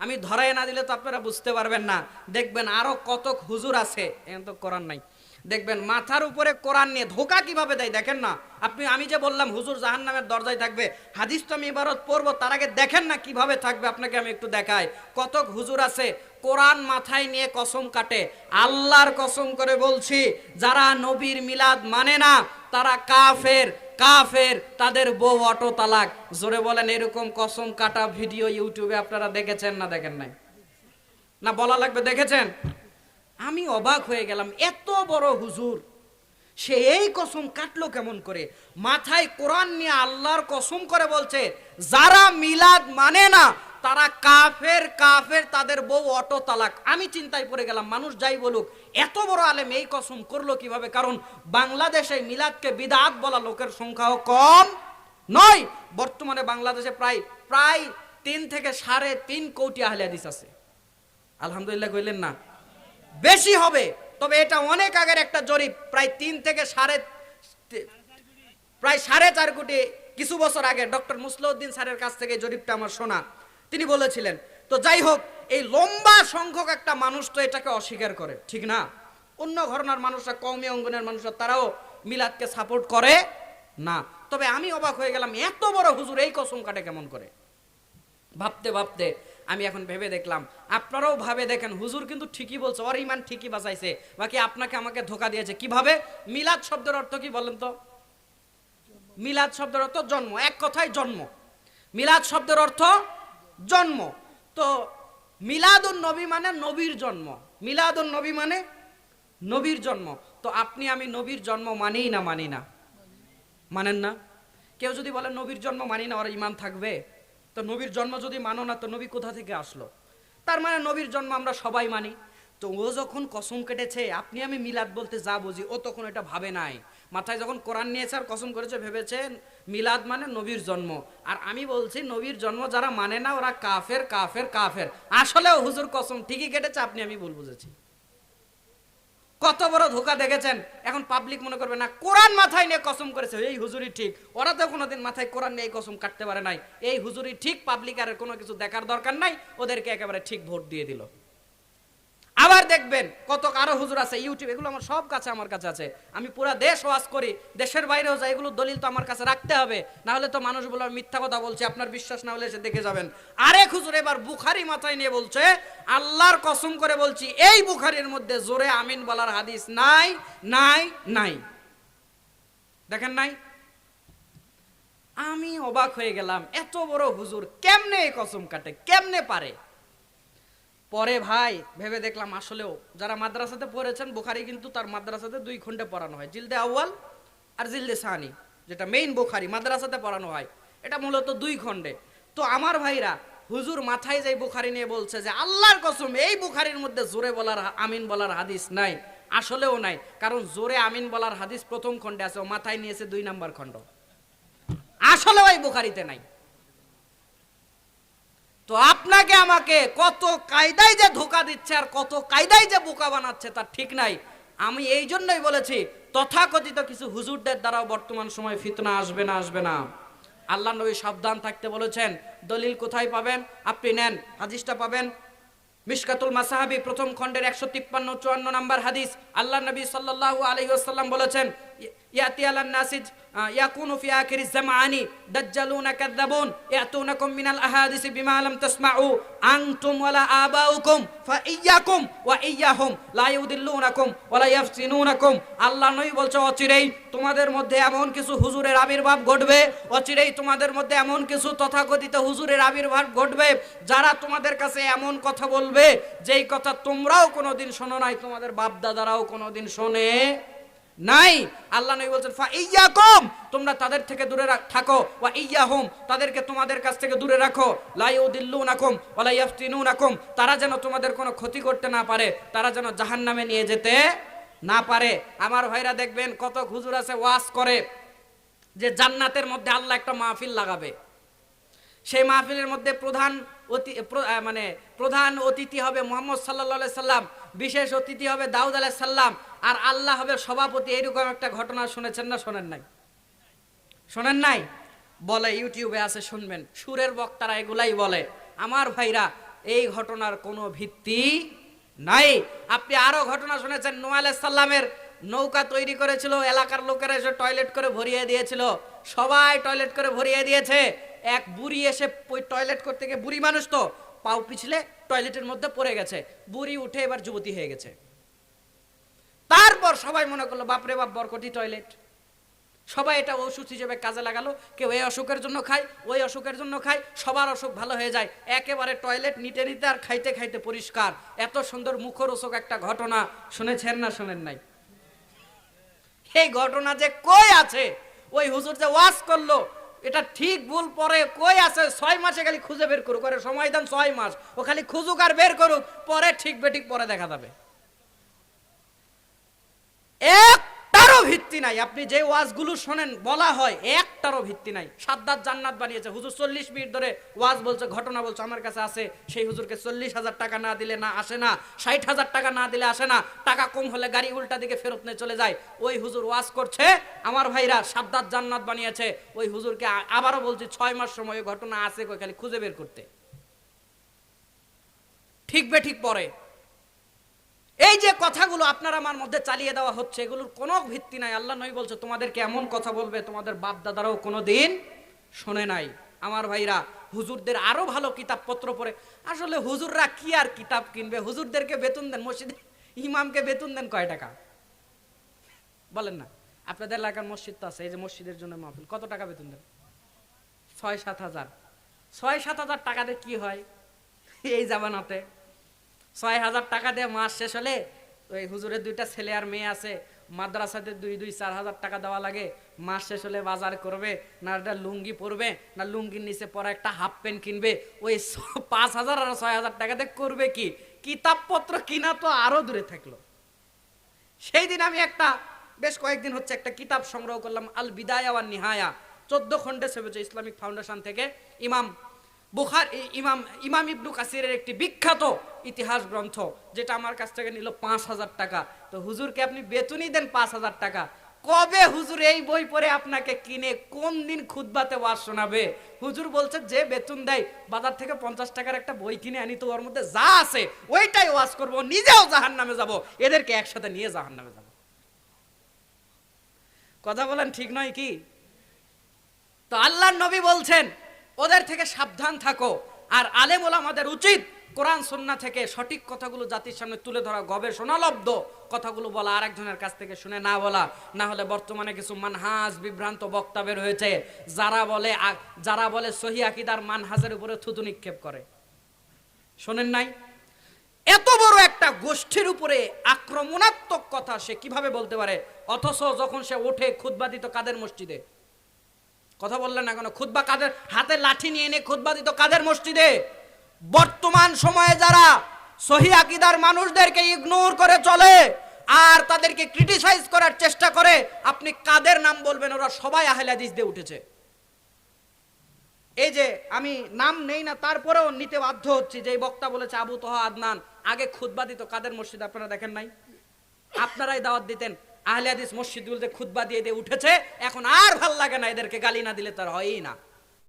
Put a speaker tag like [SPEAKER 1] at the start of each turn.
[SPEAKER 1] আমি ধরাই না দিলে তো আপনারা বুঝতে পারবেন না। দেখবেন আরও কত হুজুর আছে, এখন তো কোরআন নাই। দেখবেন মাথার উপরে কোরআন নিয়ে ধোকা কীভাবে দেয় দেখেন না? আপনি, আমি যে বললাম হুজুর জাহান নামের দরজায় থাকবে, হাদিস তো আমি এবারত পড়ব, তার আগে দেখেন না কীভাবে থাকবে, আপনাকে আমি একটু দেখাই। কত হুজুর আছে, কোরআন মাথায় নিয়ে কসম কাটে, আল্লাহর কসম করে বলছি, যারা নবীর মিলাদ মানে না, তারা কাফের কাফের, তাদের বউ অটো তালাক। জোরে বলেন, এরকম কসম কাটা ভিডিও ইউটিউবে আপনারা দেখেছেন না দেখেন নাই? না বলা লাগবে দেখেছেন? আমি অবাক হয়ে গেলাম, এত বড় হুজুর, সে এই কসম কাটলো কেমন করে? মাথায় কোরআন নিয়ে আল্লাহর কসম করে বলছে, যারা মিলাদ মানে না তারা কাফের কাফের, তাদের বউ অটো তালাক। আমি চিন্তায় পড়ে গেলাম, মানুষ যাই বলুক, এত বড় আলেম এই কসম করল কীভাবে? কারণ বাংলাদেশে মিলাদকে বিদাত বলা লোকের সংখ্যাও কম নয়। বর্তমানে বাংলাদেশে প্রায় প্রায় তিন থেকে সাড়ে তিন কোটি আহলে হাদিস আছে। আলহামদুলিল্লাহ কইলেন না। বেশি হবে, তবে এটা অনেক আগের একটা জরিপ, প্রায় তিন থেকে সাড়ে প্রায় সাড়ে চার কোটি, কিছু বছর আগে, ডক্টর মুসলিউদ্দিন স্যারের কাছ থেকে জরিপটা আমার শোনা। তিনি বলেছিলেন, তো যাই হোক, এই লম্বা সংখ্যক একটা মানুষ তো এটাকে অস্বীকার করে, ঠিক না? অন্য ঘরনার মানুষরা কৌমি অঙ্গনের মানুষরা, তারাও মিলাদকে সাপোর্ট করে না। তবে আমি অবাক হয়ে গেলাম, এত বড় হুজুর এই কসম কাটে কেমন করে? ভাবতে ভাবতে আমি এখন ভেবে দেখলাম, আপনারাও ভাবে দেখেন, হুজুর কিন্তু ঠিকই বলছে, ওর ইমান ঠিকই বাঁচাইছে, বাকি আপনাকে আমাকে ধোকা দিয়েছে। কীভাবে? মিলাদ শব্দের অর্থ কি বলেন তো? মিলাদ শব্দের অর্থ জন্ম, এক কথায় জন্ম। মিলাদ শব্দের অর্থ জন্ম। তো মিলাদুন নবী মানে নবীর জন্ম। মিলাদুন নবী মানে নবীর জন্ম। তো আপনি, আমি নবীর জন্ম মানেই না, মানি না? মানেন না? কেউ যদি বলে নবীর জন্ম মানি না, ওরা ইমান থাকবে। তো নবীর জন্ম যদি মানো না, তো নবী কোথা থেকে আসলো? তার মানে নবীর জন্ম আমরা সবাই মানি। তো ও যখন কসম কেটেছে, আপনি আমি মিলাদ বলতে যা বুঝি, ও তখন এটা ভাবে নাই। মাথায় যখন কোরআন নিয়েছে আর কসম করেছে, ভেবেছে মিলাদ মানে নবীর জন্ম। আর আমি বলছি, নবীর জন্ম যারা মানে না, ওরা কাফের কাফের কাফের। আসলেও হুজুর কসম, ঠিকই কেটেছে, আপনি আমি ভুল বুঝেছি। কত বড় ধোকা দেখেছেন, এখন পাবলিক মনে করবে না, কোরআন মাথায় নিয়ে কসম করেছে, এই হুজুরি ঠিক। ওরা তো কোনোদিন মাথায় কোরআন নিয়ে কসম কাটতে পারে নাই। এই হুজুরি ঠিক পাবলিক আর কোনো কিছু দেখার দরকার নাই, ওদেরকে একেবারে ঠিক ভোট দিয়ে দিল। আবার দেখবেন কত কারও হুজুর আছে ইউটিউব এগুলো আমার সব কাছে আমার কাছে আছে। আমি পুরো দেশ ওয়াজ করি, দেশের বাইরেও যাই, এগুলো দলিল তো আমার কাছে রাখতে হবে। না হলে তো মানুষ বলে মিথ্যা কথা বলছি, আপনার বিশ্বাস না হলে এসে দেখে যাবেন। আরেক হুজুর এবার বুখারি মাথায় নিয়ে বলছে, আল্লাহর কসম করে বলছি, এই বুখারির মধ্যে জোরে আমিন বলার হাদিস নাই নাই নাই। দেখেন নাই? আমি অবাক হয়ে গেলাম, এত বড় হুজুর কেমনে এই কসম কাটে, কেমনে পারে? পরে ভাই ভেবে দেখলাম আসলেও, যারা মাদ্রাসাতে পড়েছেন, বুখারি কিন্তু তার মাদ্রাসাতে দুই খণ্ডে পড়ানো হয়, জিলদে আউয়াল আর জিলদে সাহানি যেটা মেইন বুখারি, মাদ্রাসাতে পড়ানো হয়। এটা মূলত দুই খণ্ডে। তো আমার ভাইরা হুজুর মাথায় যাই বুখারি নিয়ে বলছে যে, আল্লাহর কসম, এই বুখারির মধ্যে জোরে বলার আমিন বলার হাদিস নাই, আসলেও নাই, কারণ জোরে আমিন বলার হাদিস প্রথম খণ্ডে আছে, ও মাথায় নিয়েছে দুই নাম্বার খণ্ড। আসলেও এই বুখারিতে নাই। তো আপনাকে আমাকে কত কায়দায় যে ধোকা দিচ্ছে আর কত কায়দায় যে বোকা বানাচ্ছে তার ঠিক নাই। আমি এই জন্যই বলেছি, তথাকথিত কিছু হুজুরদের দ্বারাও বর্তমান সময় ফিতনা আসবে না আসবে না। আল্লাহ নবী সাবধান থাকতে বলেছেন, দলিল কোথায় পাবেন? আপনি নেন, হাদিসটা পাবেন। মিশকাতুল মাসাহাবি প্রথম খণ্ডের একশো তিপ্পান্ন চুয়ান্ন নাম্বার হাদিস। আল্লাহ নবী সাল্লাল্লাহু আলাইহি ওয়াসাল্লাম বলেছেন ইয়াতি আলান নাসিজ ইয়াকুনু ফি আখিরি জামানি দাজ্জালুনা কাযাবুন ইয়াতুনাকুম মিনাল আহাদিসি বিমা লাম তাসমাউ আনতুম ওয়ালা আবাউকুম ফাইয়াকুম ওয়া ইয়াহুম লা ইউদিল্লুনাকুম ইয়াফসিনুনাকুম আল্লাহ নবী বলছে, অচিরেই তোমাদের মধ্যে এমন কিছু হুজুরের আবির্ভাব ঘটবে, অচিরেই তোমাদের মধ্যে এমন কিছু তথাকথিত হুজুরের আবির্ভাব ঘটবে, যারা তোমাদের কাছে এমন কথা বলবে, যেই কথা তোমরাও কোনোদিন শোনো নাই, তোমাদের বাপ দাদারাও কোনোদিন শোনে নাই। আল্লাহ নবী বলছেন, ফা ইয়াকুম তোমরা তাদের থেকে দূরে থাকো। ওয়া ইয়াহুম তাদেরকে তোমাদের কাছ থেকে দূরে রাখো। লা ইউদিল্লুনাকুম ওয়া লা ইয়াফতিনুনাকুম তারা যেন তোমাদের কোনো ক্ষতি করতে না পারে, তারা যেন জাহান্নামে নিয়ে যেতে না পারে। আমার ভাইরা দেখবেন, কত হুজুর আছে ওয়াজ করে যে জান্নাতের মধ্যে আল্লাহ একটা মাহফিল লাগাবে। সেই মাহফিলের মধ্যে প্রধান অতি মানে প্রধান অতিথি হবে মোহাম্মদ সাল্লা সাল্লাম, বিশেষ অতিথি হবে দাউদ আলাহ সাল্লাম আর আল্লাহ হবে সভাপতি, এরকম একটা ঘটনা শুনেছেন না, শোনেন নাই? শোনেন নাই? বলে, ইউটিউবে আছে, শুনবেন। সুরের বক্তারা এগুলাই বলে, আমার ভাইরা, এই ঘটনার কোনো ভিত্তি নাই। আপনি আরও ঘটনা শুনেছেন নোয়া সাল্লামের নৌকা তৈরি করেছিল, এলাকার লোকেরা এসে টয়লেট করে ভরিয়ে দিয়েছিল। সবাই টয়লেট করে ভরিয়ে দিয়েছে। এক বুড়ি এসে টয়লেট করতে গিয়ে বুড়ি মানুষ তো, পাও পিছলে টয়লেটের মধ্যে পড়ে গেছে। বুড়ি উঠে এবার যুবতী হয়ে গেছে। তারপর সবাই মনে করল, বাপরে বাপ, বরকটি টয়লেট সবাই এটা ওষুধ হিসেবে কাজে লাগালো, কেউ এই অসুখের জন্য খায়, ওই অসুখের জন্য খায়, সবার অসুখ ভালো হয়ে যায়। একেবারে টয়লেট নিতে নিতে আর খাইতে খাইতে পরিষ্কার। এত সুন্দর মুখরোচক একটা ঘটনা, শুনেছেন না শোনেন নাই? এই ঘটনা যে কই আছে? ওই হুজুর যে ওয়াজ করল, এটা ঠিক ভুল পরে কই আছে? ছয় মাসে খালি খুঁজে বের করুক করে সময় দেন ছয় মাস। ও খালি খুঁজুক আর বের করুক, পরে ঠিক বেঠিক পরে দেখা যাবে। একটারও ভিত্তি নাই। আপনি যে ওয়াজগুলো শোনেন, বলা হয় একটারও ভিত্তি নাই। সাদ্দাত জান্নাত বানিয়েছে। হুজুর চল্লিশ মিনিট ধরে ওয়াজ বলছে, ঘটনা বলছে, আমার কাছে আছে। সেই হুজুরকে চল্লিশ হাজার টাকা না দিলে না আসে না, ষাট হাজার টাকা না দিলে আসে না, টাকা কম হলে গাড়ি উল্টা দিকে ফেরত নিয়ে চলে যায়। ওই হুজুর ওয়াজ করছে, আমার ভাইরা সাদ্দাত জান্নাত বানিয়েছে। ওই হুজুরকে আবারও বলছি, ছয় মাস সময় ঘটনা আছে কই, খালি খুঁজে বের করতে। ঠিক বে ঠিক পরে। এই যে কথাগুলো আপনার আমার মধ্যে চালিয়ে দেওয়া হচ্ছে, এগুলোর কোনো ভিত্তি নাই। আল্লাহ নই বলছে, তোমাদেরকে এমন কথা বলবে, তোমাদের বাপ দাদারাও কোনো দিন শোনে নাই। আমার ভাইরা, হুজুরদের আরও ভালো কিতাবপত্র পড়ে। আসলে হুজুররা কি আর কিতাব কিনবে? হুজুরদেরকে বেতন দেন, মসজিদে ইমামকে বেতন দেন কয় টাকা? বলেন না। আপনাদের এলাকার মসজিদ তো আছে, এই যে মসজিদের জন্য মাহফিল, কত টাকা বেতন দেন? ছয় সাত হাজার। ছয় সাত হাজার টাকাতে কি হয়? এই জামানাতে। ছয় হাজার টাকা দিয়ে মাস শেষ হলে ওই হুজুরের দুইটা ছেলে আর মেয়ে আছে, মাদ্রাসাতে দুই দুই চার হাজার টাকা দেওয়া লাগে, মাস শেষ হলে বাজার করবে, না একটা লুঙ্গি পরবে, না লুঙ্গির নিচে পরা একটা হাফ প্যান্ট কিনবে, ওই পাঁচ হাজার আর ছয় হাজার টাকাতে করবে কি? কিতাবপত্র কিনা তো আরও দূরে থাকল। সেই দিন আমি একটা, বেশ কয়েকদিন হচ্ছে একটা কিতাব সংগ্রহ করলাম আল বিদায়া নিহায়া চোদ্দ খণ্ডে সেবেছে ইসলামিক ফাউন্ডেশন থেকে, ইমাম বুখার ইমাম ইমাম ইবনু কাসিরের একটি বিখ্যাত ইতিহাস গ্রন্থ, যেটা আমার কাছ থেকে নিল পাঁচ হাজার টাকা। তো হুজুরকে আপনি বেতনই দেন পাঁচ হাজার টাকা। কবে হুজুর এই বই পড়ে আপনাকে কিনে কোন দিন খুদবাতে ওয়াজ শোনাবে? হুজুর বলছে, যে বেতন দেয়, বাজার থেকে পঞ্চাশ টাকার একটা বই কিনে আনি তো, ওর মধ্যে যা আছে, ওইটাই ওয়াজ করব, নিজেও জাহান নামে যাব, এদেরকে একসাথে নিয়ে জাহান নামে যাব। কথা বলেন, ঠিক নয় কি? তো আল্লাহর নবী বলছেন ওদের থেকে সাবধান থাকো। আর আলেম আমাদের উচিত কোরআন, সন্না থেকে সঠিক কথাগুলো জাতির সামনে তুলে ধরা, গবেষণালব্ধ কথাগুলো বলা, আরেকজনের কাছ থেকে শুনে না বলা। না হলে বর্তমানে কিছু মানহাজ বিভ্রান্ত বক্তা বের হয়েছে, যারা বলে যারা বলে সহি আকিদার মানহাজের উপরে থুতু নিক্ষেপ করে। শোনেন নাই? এত বড় একটা গোষ্ঠীর উপরে আক্রমণাত্মক কথা সে কীভাবে বলতে পারে? অথচ যখন সে ওঠে খুতবা দিত কাদের মসজিদে? কথা বললেন না কেন? খুতবা কাদের হাতে লাঠি নিয়ে এনে খুতবা দিত কাদের মসজিদে? বর্তমান সময়ে যারা সহি আকিদার মানুষদেরকে ইগনোর করে চলে আর তাদেরকে ক্রিটিসাইজ করার চেষ্টা করে, আপনি কাদের নাম বলবেন? ওরা সবাই আহলে হাদিস দিয়ে উঠেছে। এই যে আমি নাম নেই না, তারপরেও নিতে বাধ্য হচ্ছি। যে বক্তা বলেছে আবু তোহা আদনান, আগে খুতবা দিত কাদের মসজিদ আপনারা দেখেন নাই? আপনারাই দাওয়াত দিতেন। আহলে হাদিস মসজিদগুলোতে খুতবা দিয়ে দিয়ে উঠেছে, এখন আর ভালো লাগে না, এদেরকে গালি না দিলে তার হয়ই না।